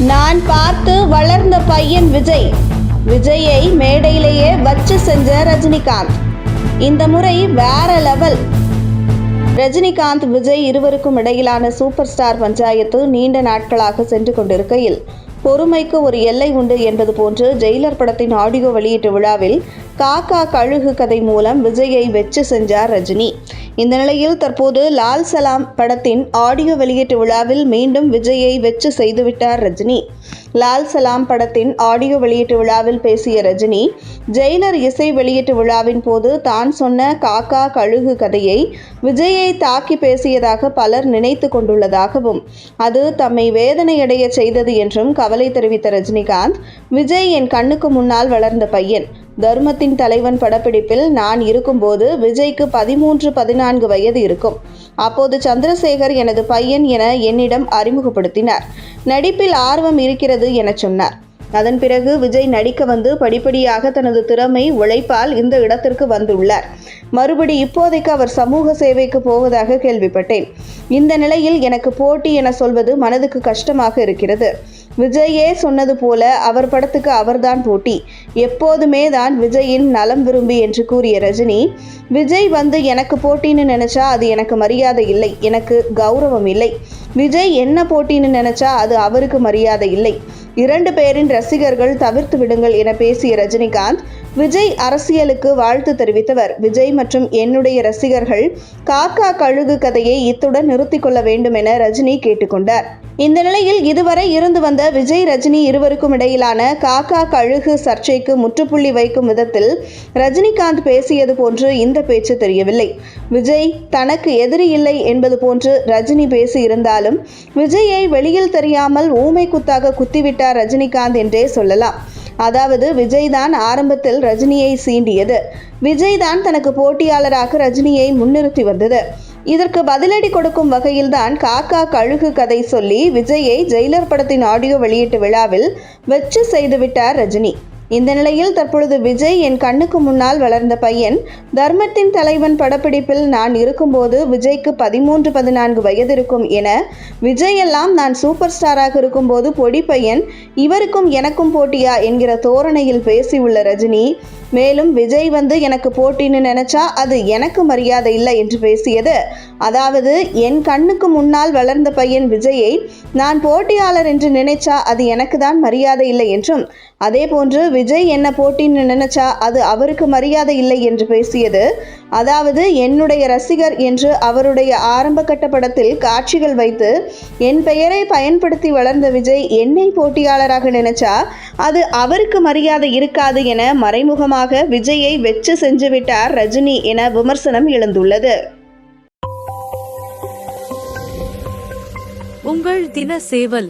நான் பார்த்து வளர்ந்த பையன் விஜய். விஜயை மேடையிலேயே வச்சு செஞ்ச ரஜினிகாந்த். இந்த முறை வேற லெவல். ரஜினிகாந்த் விஜய் இருவருக்கும் இடையிலான சூப்பர் ஸ்டார் பஞ்சாயத்து நீண்ட நாட்களாக சென்று கொண்டிருக்கையில் பொறுமைக்கு ஒரு எல்லை உண்டு என்பது போன்று ஜெயிலர் படத்தின் ஆடியோ வெளியீட்டு விழாவில் காக்கா கழுகு கதை மூலம் விஜயை வெச்சு செஞ்சார் ரஜினி. இந்த நிலையில் தற்போது லால் சலாம் படத்தின் ஆடியோ வெளியீட்டு விழாவில் மீண்டும் விஜயை வெச்சு செய்துவிட்டார் ரஜினி. லால் சலாம் படத்தின் ஆடியோ வெளியீட்டு விழாவில் பேசிய ரஜினி ஜெயிலர் இசை வெளியீட்டு விழாவின் போது தான் சொன்ன காக்கா கழுகு கதையை விஜயை தாக்கி பேசியதாக பலர் நினைத்து கொண்டுள்ளதாகவும் அது தம்மை வேதனையடைய செய்தது என்றும் கவலை தெரிவித்த ரஜினிகாந்த் விஜய் என் கண்ணுக்கு முன்னால் வளர்ந்த பையன். தர்மத்தின் தலைவன் படப்பிடிப்பில் நான் இருக்கும்போது விஜய்க்கு பதிமூன்று பதினான்கு வயது இருக்கும். அப்போது சந்திரசேகர் எனது பையன் என என்னிடம் அறிமுகப்படுத்தினார். நடிப்பில் ஆர்வம் இருக்கிறது என சொன்னார். அதன் பிறகு விஜய் நடிக்க வந்து படிப்படியாக தனது திறமை உழைப்பால் இந்த இடத்திற்கு வந்துள்ளார். மறுபடி இப்போதைக்கு அவர் சமூக சேவைக்கு போவதாக கேள்விப்பட்டேன். இந்த நிலையில் எனக்கு போட்டி என சொல்வது மனதுக்கு கஷ்டமாக இருக்கிறது. விஜயே சொன்னது போல அவர் படத்துக்கு அவர்தான் போட்டி. எப்போதுமே தான் விஜயின் நலம் விரும்பி என்று கூறிய ரஜினி விஜய் வந்து எனக்கு போட்டின்னு நினைச்சா அது எனக்கு மரியாதை இல்லை. எனக்கு கௌரவம் இல்லை. விஜய் என்ன போட்டின்னு நினைச்சா அது அவருக்கு மரியாதை இல்லை. இரண்டு பேரின் ரசிகர்கள் தவிர்த்து விடுங்கள் என பேசிய ரஜினிகாந்த் விஜய் அரசியலுக்கு வாழ்த்து தெரிவித்தவர். விஜய் மற்றும் என்னுடைய ரசிகர்கள் காக்கா கழுகு கதையை இத்துடன் நிறுத்திக் கொள்ள வேண்டும் என ரஜினி கேட்டுக்கொண்டார் இந்த நிலையில் இதுவரை இருந்து வந்த விஜய் ரஜினி இருவருக்கும் இடையிலான காக்கா கழுகு சர்ச்சைக்கு முற்றுப்புள்ளி வைக்கும் விதத்தில் ரஜினிகாந்த் பேசியது போன்று இந்த பேச்சு தெரியவில்லை. விஜய் தனக்கு எதிரி இல்லை என்பது போன்று ரஜினி பேசியிருந்தாலும் விஜயை வெளியில் தெரியாமல் ஊமை குத்தாக குத்திவிட்டார் ரஜினிகாந்த் என்றே சொல்லலாம். அதாவது விஜய் தான் ஆரம்பத்தில் ரஜினியை சீண்டியது. விஜய் தான் தனக்கு போட்டியாளராக ரஜினியை முன்னிறுத்தி வந்தது. இதற்கு பதிலடி கொடுக்கும் வகையில்தான் காக்கா கழுகு கதை சொல்லி விஜயை ஜெயிலர் படத்தின் ஆடியோ வெளியீட்டு விழாவில் வெச்சு செய்துவிட்டார் ரஜினி. இந்த நிலையில் தற்பொழுது விஜய் என் கண்ணுக்கு முன்னால் வளர்ந்த பையன். தர்மத்தின் தலைவன் படப்பிடிப்பில் நான் இருக்கும்போது விஜய்க்கு பதிமூன்று பதினான்கு வயது இருக்கும் என விஜய் எல்லாம் நான் சூப்பர் ஸ்டாராக இருக்கும்போது பொடி பையன் இவருக்கும் எனக்கும் போட்டியா என்கிற தோரணையில் பேசியுள்ள ரஜினி. மேலும் விஜய் வந்து எனக்கு போட்டின்னு நினைச்சா அது எனக்கு மரியாதை இல்லை என்று பேசியது. அதாவது என் கண்ணுக்கு முன்னால் வளர்ந்த பையன் விஜயை நான் போட்டியாளர் என்று நினைச்சா அது எனக்கு தான் மரியாதை இல்லை என்றும். அதே போன்று விஜய் என்ன போட்டின்னு நினைச்சா அது அவருக்கு மரியாதை இல்லை என்று பேசியது. அதாவது என்னுடைய ரசிகர் என்று அவருடைய ஆரம்ப கட்ட படத்தில் காட்சிகள் வைத்து என் பெயரை பயன்படுத்தி வளர்ந்த விஜய் என்னை போட்டியாளராக நினைச்சா அது அவருக்கு மரியாதை இருக்காது என மறைமுகமாக விஜயை வெச்சு செஞ்சுவிட்டார் ரஜினி என விமர்சனம் எழுந்துள்ளது. உங்கள் தின சேவல்